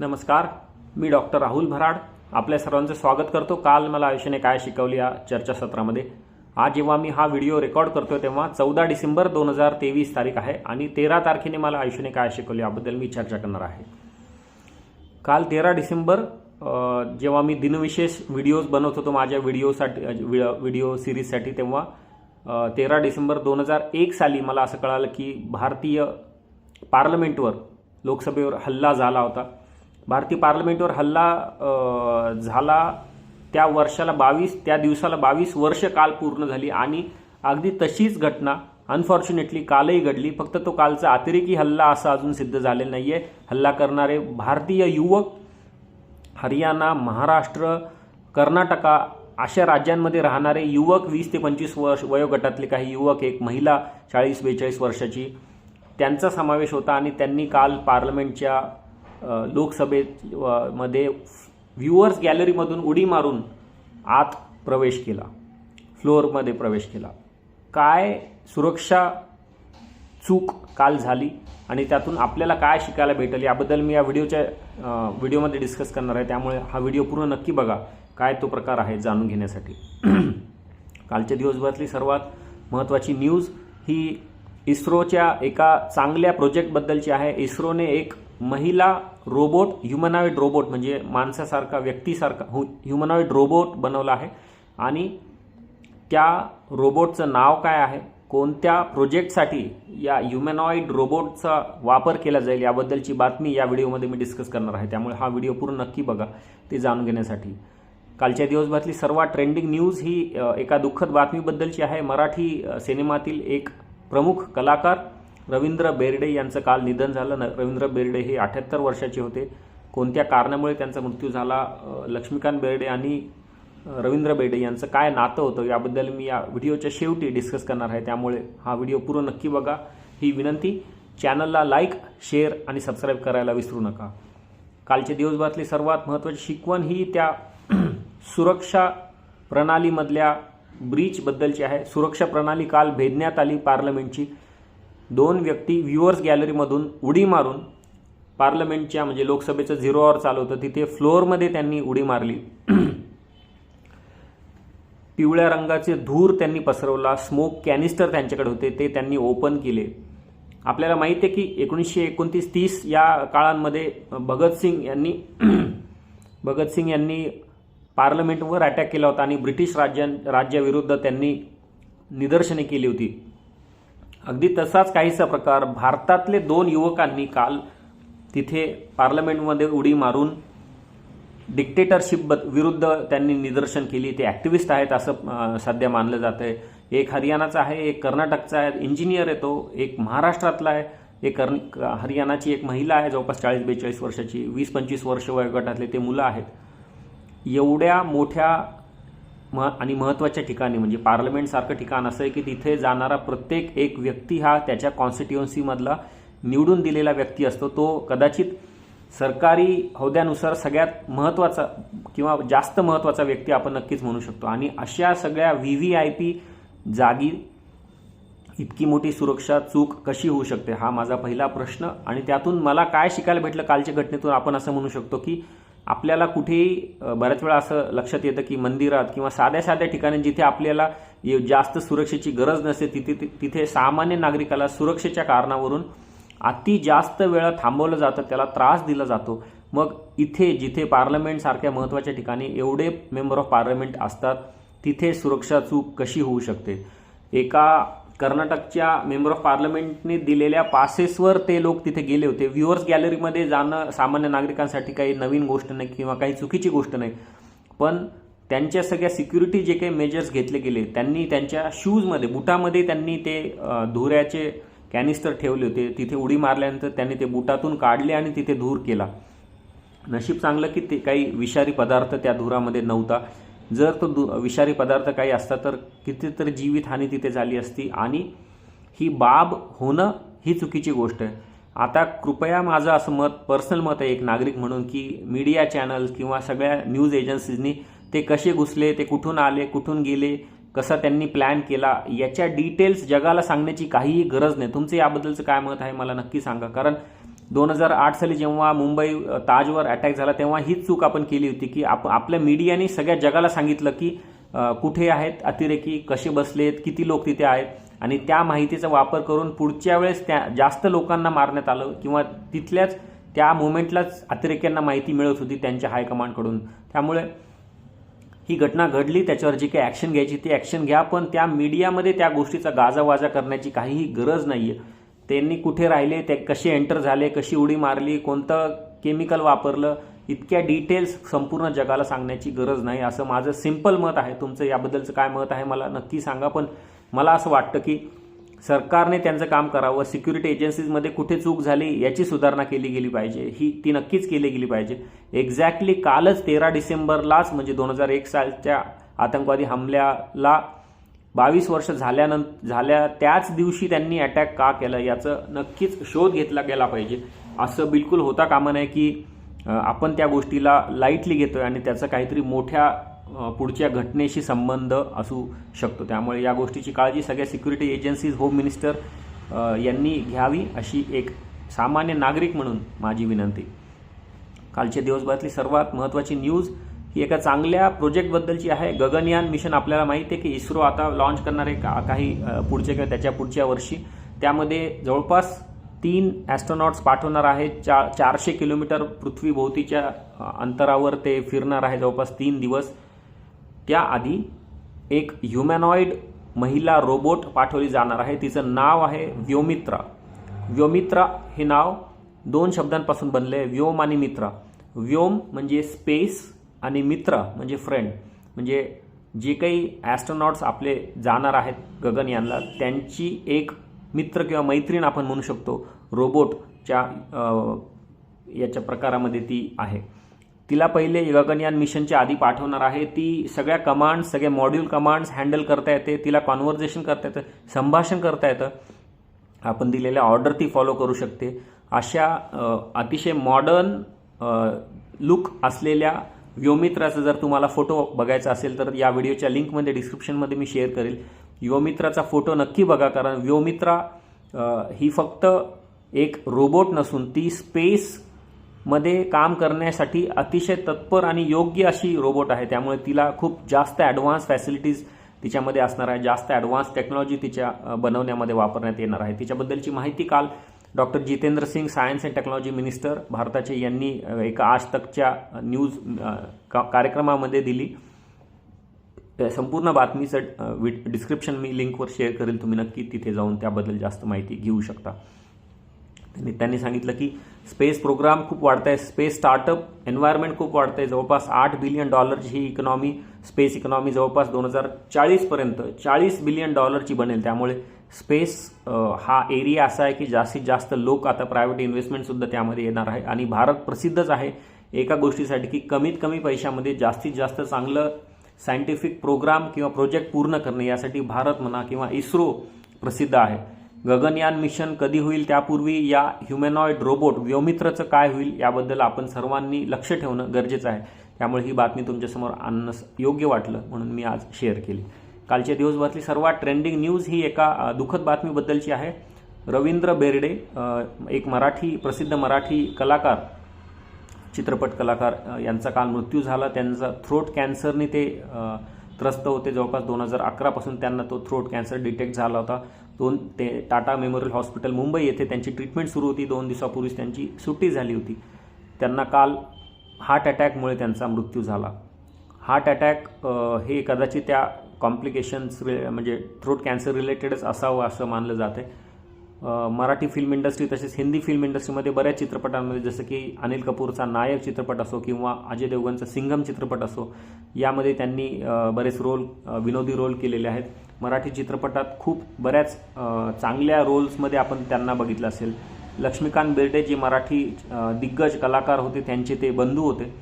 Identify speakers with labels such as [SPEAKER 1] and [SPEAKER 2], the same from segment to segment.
[SPEAKER 1] नमस्कार मी डॉक्टर राहुल भराड. आपल्या सर्वांचं स्वागत करतो. काल मला आयुष्याने काय शिकवली या चर्चासत्रामध्ये. आज जेव्हा मी हा व्हिडिओ रेकॉर्ड करतो तेव्हा चौदा डिसेंबर दोन हजार तेवीस तारीख आहे आणि तेरा तारखेने मला आयुष्याने काय शिकवले याबद्दल मी चर्चा करणार आहे. काल तेरा डिसेंबर जेव्हा मी दिनविशेष व्हिडिओज बनवत होतो माझ्या व्हिडिओसाठी व्हिडिओ सिरीजसाठी तेव्हा तेरा डिसेंबर दोन हजार एक साली मला असं कळालं की भारतीय पार्लमेंटवर लोकसभेवर हल्ला झाला होता. भारतीय पार्लमेंटवर हल्ला झाला. त्या वर्षाला बावीस त्या दिवसाला बावीस वर्ष काल पूर्ण झाली आणि अगदी तशीच घटना अनफॉर्च्युनेटली कालही घडली. फक्त तो कालचा अतिरेकी हल्ला असा अजून सिद्ध झालेला आहे हल्ला करणारे भारतीय युवक हरियाणा महाराष्ट्र कर्नाटका अशा राज्यांमध्ये राहणारे युवक वीस ते पंचवीस वर्ष वयोगटातले काही युवक एक महिला चाळीस बेचाळीस वर्षाची त्यांचा समावेश होता आणि त्यांनी काल पार्लमेंटच्या लोकसभेत मध्ये व्ह्युअर्स गॅलरीमधून उडी मारून आत प्रवेश केला. फ्लोअरमध्ये प्रवेश केला. काय सुरक्षा चूक काल झाली आणि त्यातून आपल्याला काय शिकायला भेटेल याबद्दल मी या व्हिडिओच्या व्हिडिओमध्ये डिस्कस करणार आहे. त्यामुळे हा व्हिडिओ पूर्ण नक्की बघा. काय तो प्रकार आहे जाणून घेण्यासाठी. कालच्या दिवसभरातली सर्वात महत्त्वाची न्यूज ही इस्रोच्या एका चांगल्या प्रोजेक्टबद्दलची आहे. इस्रोने एक महिला रोबोट ह्युमनॉइड रोबोट म्हणजे माणसासारखा व्यक्तीसारखा ह्युमनॉइड रोबोट बनवला आहे. आणि त्या रोबोटचं नाव काय आहे? कोणत्या प्रोजेक्टसाठी या ह्युमॅनॉइड रोबोटचा वापर केला जाईल? याबद्दलची बातमी या व्हिडिओमध्ये मी डिस्कस करणार आहे. त्यामुळे हा व्हिडिओ पूर्ण नक्की बघा ते जाणून घेण्यासाठी. कालच्या दिवसभरातली सर्वात ट्रेंडिंग न्यूज ही एका दुःखद बातमीबद्दलची आहे. मराठी सिनेमातील एक प्रमुख कलाकार रवींद्र बेर्डे यांचं काल निधन झालं. न- रवींद्र बेर्डे हे अठ्याहत्तर वर्षाचे होते. कोणत्या कारणामुळे त्यांचा मृत्यू झाला? लक्ष्मीकांत बेर्डे आणि रवींद्र बेर्डे यांचं काय नातं होतं? याबद्दल मी या व्हिडिओच्या शेवटी डिस्कस करणार आहे. त्यामुळे हा व्हिडिओ पूर्ण नक्की बघा. ही विनंती चॅनलला लाईक शेअर आणि सबस्क्राईब करायला विसरू नका. कालचे दिवसभरातली सर्वात महत्त्वाची शिकवण ही त्या सुरक्षा प्रणालीमधल्या ब्रीचबद्दलची आहे. सुरक्षा प्रणाली काल भेदण्यात आली पार्लमेंटची. दोन व्यक्ती व्ह्युअर्स गॅलरीमधून उडी मारून पार्लमेंटच्या म्हणजे लोकसभेचं झिरो आवर चालू होतं तिथे फ्लोअरमध्ये त्यांनी उडी मारली. पिवळ्या रंगाचे धूर त्यांनी पसरवला स्मोक कॅनिस्टर त्यांच्याकडे होते ते त्यांनी ओपन केले. आपल्याला माहिती आहे की एकोणीसशे एकोणतीस तीस या काळांमध्ये भगतसिंग यांनी भगतसिंग यांनी पार्लमेंटवर अटॅक केला होता आणि ब्रिटिश राज्या राज्याविरुद्ध त्यांनी निदर्शने केली होती. अगदी तसाच काहीसा प्रकार भारतातले दोन युवकांनी काल तिथे पार्लमेंटमध्ये उडी मारून डिक्टेटरशिप विरुद्ध त्यांनी निदर्शन केली. ते ॲक्टिव्हिस्ट आहेत असं सध्या मानलं जात आहे एक हरियाणाचा आहे एक कर्नाटकचा आहे. इंजिनियर आहे तो. एक महाराष्ट्रातला आहे. एक कर्न हरियाणाची एक महिला आहे जवळपास चाळीस बेचाळीस वर्षाची. वीस पंचवीस वर्ष वयोगटातले ते मुलं आहेत. एवढ्या मोठ्या म आणि महत्त्वाच्या ठिकाणी म्हणजे पार्लमेंटसारखं ठिकाण असं आहे की तिथे जाणारा प्रत्येक एक व्यक्ती हा त्याच्या कॉन्स्टिट्युएन्सीमधला निवडून दिलेला व्यक्ती असतो. तो कदाचित सरकारी हौद्यानुसार सगळ्यात महत्त्वाचा किंवा जास्त महत्त्वाचा व्यक्ती आपण नक्कीच म्हणू शकतो. आणि अशा सगळ्या व्ही व्ही आय पी जागी इतकी मोठी सुरक्षा चूक कशी होऊ शकते? हा माझा पहिला प्रश्न. आणि त्यातून मला काय शिकायला भेटलं? कालच्या घटनेतून आपण असं म्हणू शकतो की आपल्याला कुठेही बऱ्याच वेळा असं लक्षात येतं की मंदिरात किंवा साध्या साध्या ठिकाणी जिथे आपल्याला ये- जास्त सुरक्षेची गरज नसते तिथे तिथे सामान्य नागरिकाला सुरक्षेच्या कारणावरून अति जास्त वेळा थांबवलं जातं त्याला त्रास दिला जातो. मग इथे जिथे पार्लमेंट सारख्या महत्त्वाच्या ठिकाणी एवढे मेंबर ऑफ पार्लमेंट असतात तिथे सुरक्षा चूक कशी होऊ शकते? एका कर्नाटकच्या मेंबर ऑफ पार्लमेंटने दिलेल्या पासेसवर ते लोक तिथे गेले होते. व्ह्युअर्स गॅलरीमध्ये जाणं सामान्य नागरिकांसाठी काही नवीन गोष्ट नाही किंवा काही चुकीची गोष्ट नाही. पण त्यांच्या सगळ्या सिक्युरिटी जे काही मेजर्स घेतले गेले त्यांनी त्यांच्या शूजमध्ये बुटामध्ये त्यांनी ते धुऱ्याचे कॅनिस्टर ठेवले होते. तिथे उडी मारल्यानंतर त्यांनी ते बुटातून काढले आणि तिथे धूर केला. नशीब चांगलं की ते काही विषारी पदार्थ त्या धुरामध्ये नव्हता. जर तो दु विषारी पदार्थ काही असता तर कितीतरी जीवितहानी तिथे झाली असती. आणि ही बाब होणं ही चुकीची गोष्ट आहे. आता कृपया माझं असं मत पर्सनल मत आहे एक नागरिक म्हणून की मीडिया चॅनल्स किंवा सगळ्या न्यूज एजन्सीजनी ते कसे घुसले ते कुठून आले कुठून गेले कसा त्यांनी प्लॅन केला याच्या डिटेल्स जगाला सांगण्याची काहीही गरज नाही. तुमचं याबद्दलचं काय मत आहे मला नक्की सांगा. कारण दोन हजार आठ साली जेव्हा मुंबई ताजवर अटॅक झाला तेव्हा हीच चूक आपण केली होती की आप आपल्या मीडियाने सगळ्या जगाला सांगितलं की कुठे आहेत अतिरेकी कसे बसलेत किती लोक तिथे आहेत? आणि त्या माहितीचा वापर करून पुढच्या वेळेस त्या जास्त लोकांना मारण्यात आलं किंवा तिथल्याच त्या मुवमेंटलाच अतिरेक्यांना माहिती मिळत होती त्यांच्या हायकमांडकडून त्यामुळे ही घटना घडली त्याच्यावर जी काही ॲक्शन घ्यायची ती ॲक्शन घ्या पण त्या मीडियामध्ये त्या गोष्टीचा गाजावाजा करण्याची काहीही गरज नाही आहे त्यांनी कुठे राहिले ते कसे एंटर झाले कशी उडी मारली कोणतं केमिकल वापरलं इतक्या डिटेल्स संपूर्ण जगाला सांगण्याची गरज नाही. असं माझं सिंपल मत आहे. तुमचं याबद्दलचं काय मत आहे मला नक्की सांगा. पण मला असं वाटतं की सरकारने त्यांचं काम करावं. सिक्युरिटी एजन्सीजमध्ये कुठे चूक झाली याची सुधारणा केली गेली पाहिजे. ही ती नक्कीच केली गेली पाहिजे. एक्झॅक्टली कालच तेरा डिसेंबरलाच म्हणजे दोन हजार एक सालच्या आतंकवादी हमल्याला बावीस वर्ष झाल्यानंतर झाल्या त्याच दिवशी त्यांनी अटॅक का केलं याचं नक्कीच शोध घेतला गेला पाहिजे. असं बिलकुल होता कामा नये की आपण त्या गोष्टीला लाईटली घेतोय आणि त्याचं काहीतरी मोठ्या पुढच्या घटनेशी संबंध असू शकतो. त्यामुळे या गोष्टीची काळजी सगळ्या सिक्युरिटी एजन्सीज होम मिनिस्टर यांनी घ्यावी अशी एक सामान्य नागरिक म्हणून माझी विनंती. कालच्या दिवसभरातली सर्वात महत्त्वाची न्यूज ही एका चांगल्या प्रोजेक्टबद्दलची आहे. गगनयान मिशन आपल्याला माहिती आहे की इस्रो आता लॉन्च करणार आहे का काही पुढचे किंवा त्याच्या पुढच्या वर्षी. त्यामध्ये जवळपास तीन ॲस्ट्रॉनॉट्स पाठवणार आहे चा चारशे किलोमीटर पृथ्वीभोवतीच्या अंतरावर ते फिरणार आहे जवळपास तीन दिवस. त्याआधी एक ह्युमॅनॉइड महिला रोबोट पाठवली जाणार आहे. तिचं नाव आहे व्योमित्रा. व्योमित्रा हे नाव दोन शब्दांपासून बनले आहे व्योम आणि मित्रा. व्योम म्हणजे स्पेस आणि मित्र म्हणजे फ्रेंड म्हणजे जे काही ॲस्ट्रॉनॉट्स आपले जाणार आहेत गगनयानला त्यांची एक मित्र किंवा मैत्रीण आपण म्हणू शकतो रोबोटच्या याच्या प्रकारामध्ये ती आहे. तिला पहिले गगनयान मिशनच्या आधी पाठवणार आहे. ती सगळ्या कमांड्स सगळे मॉड्यूल कमांड्स हँडल करता येते. तिला कॉन्व्हर्जेशन करता येतं संभाषण करता येतं. आपण दिलेल्या ऑर्डर ती फॉलो करू शकते. अशा अतिशय मॉडर्न लुक असलेल्या योमित्राचा जर तुम्हाला फोटो बघायचा असेल तर या व्हिडिओच्या लिंकमध्ये डिस्क्रिप्शनमध्ये मी शेअर करेल. योमित्राचा फोटो नक्की बघा कारण व्योमित्रा ही फक्त एक रोबोट नसून ती स्पेस मध्ये काम करण्यासाठी अतिशय तत्पर आणि योग्य अशी रोबोट आहे. त्यामुळे तिला खूप जास्त ॲडव्हान्स फॅसिलिटीज तिच्यामध्ये असणार आहे. जास्त ॲडव्हान्स टेक्नॉलॉजी तिच्या बनवण्यामध्ये वापरण्यात येणार आहे. तिच्याबद्दलची माहिती काल doctor Jitendra Singh science and technology minister भारताचे यांनी एका आज तकच्या न्यूज का- कार्यक्रमामध्ये दिली. संपूर्ण बातमीचं वि- डिस्क्रिप्शन मी लिंकवर शेअर करेल तुम्ही नक्की तिथे जाऊन त्याबद्दल जास्त माहिती घेऊ शकता. त्यांनी त्यांनी सांगितलं की स्पेस प्रोग्राम खूप वाढत आहे स्पेस स्टार्टअप एन्व्हायरमेंट खूप वाढतं आहे जवळपास आठ बिलियन डॉलरची ही इकॉनॉमी स्पेस इकॉनॉमी जवळपास दोन हजार चाळीसपर्यंत चाळीस बिलियन डॉलरची बनेल. त्यामुळे स्पेस हा एरिया असा आहे की जास्तीत जास्त लोक आता प्रायव्हेट इन्व्हेस्टमेंटसुद्धा त्यामध्ये येणार आहे. आणि भारत प्रसिद्धच आहे एका गोष्टीसाठी की कमीत कमी पैशामध्ये जास्तीत जास्त चांगलं सायंटिफिक प्रोग्राम किंवा प्रोजेक्ट पूर्ण करणे यासाठी भारत म्हणा किंवा इस्रो प्रसिद्ध आहे. गगनयान मिशन कधी होईल त्यापूर्वी या ह्युमॅनॉइड रोबोट व्योमित्रचं काय होईल याबद्दल आपण सर्वांनी लक्ष ठेवणं गरजेचं आहे. त्यामुळे ही बातमी तुमच्यासमोर आणणं योग्य वाटलं म्हणून मी आज शेअर केली. कालच्या दिवसभरातली सर्वात ट्रेंडिंग न्यूज ही एका दुःखद बातमीबद्दलची आहे. रवींद्र बेर्डे एक मराठी प्रसिद्ध मराठी कलाकार चित्रपट कलाकार यांचा काल मृत्यू झाला. त्यांचा थ्रोट कॅन्सरने ते त्रस्त होते. जवळपास दोन हजार अकरापासून त्यांना तो थ्रोट कॅन्सर डिटेक्ट झाला होता. दोन ते टाटा मेमोरियल हॉस्पिटल मुंबई येथे त्यांची ट्रीटमेंट सुरू होती. दोन दिवसापूर्वीच त्यांची सुट्टी झाली होती. त्यांना काल हार्ट अटॅकमुळे त्यांचा मृत्यू झाला. हार्ट अटॅक हे कदाचित त्या कॉम्प्लिकेशन्स म्हणजे थ्रोट कॅन्सर रिलेटेडच असावं असं मानलं जातं आहे मराठी फिल्म इंडस्ट्री तसेच हिंदी फिल्म इंडस्ट्रीमध्ये बऱ्याच चित्रपटांमध्ये जसं की अनिल कपूरचा नायक चित्रपट असो किंवा अजय देवगणचा सिंगम चित्रपट असो यामध्ये त्यांनी बरेच रोल विनोदी रोल केलेले आहेत. मराठी चित्रपटात खूप बऱ्याच चांगल्या रोल्समध्ये आपण त्यांना बघितलं असेल. लक्ष्मीकांत बेर्डे जे मराठी दिग्गज कलाकार होते त्यांचे ते बंधू होते.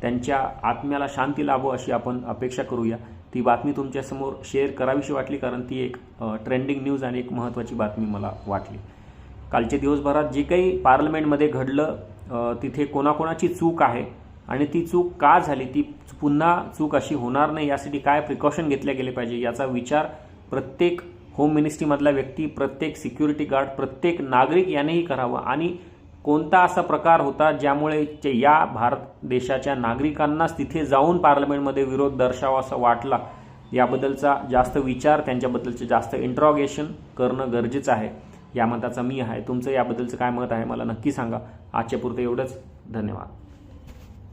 [SPEAKER 1] त्यांच्या आत्म्याला शांती लाभो अशी आपण अपेक्षा करूया. ती बातमी तुमच्यासमोर शेअर करावीशी वाटली कारण ती एक ट्रेंडिंग न्यूज आणि एक महत्त्वाची बातमी मला वाटली. कालच्या दिवसभरात जे काही पार्लमेंटमध्ये घडलं तिथे कोणाकोणाची चूक आहे आणि ती चूक का झाली ती पुन्हा चूक अशी होणार नाही यासाठी काय प्रिकॉशन घेतले गेले पाहिजे याचा विचार प्रत्येक होम मिनिस्ट्रीमधला व्यक्ती प्रत्येक सिक्युरिटी गार्ड प्रत्येक नागरिक यानेही करावा आणि कोणता असा प्रकार होता ज्यामुळे ते या भारत देशाच्या नागरिकांनाच तिथे जाऊन पार्लमेंटमध्ये विरोध दर्शावा असं वाटला? याबद्दलचा जास्त विचार त्यांच्याबद्दलचे जास्त इंट्रॉगेशन करणं गरजेचं आहे. या मताचा मी आहे. तुमचं याबद्दलचं काय मत आहे मला नक्की सांगा. आजच्या पुरतं एवढंच. धन्यवाद.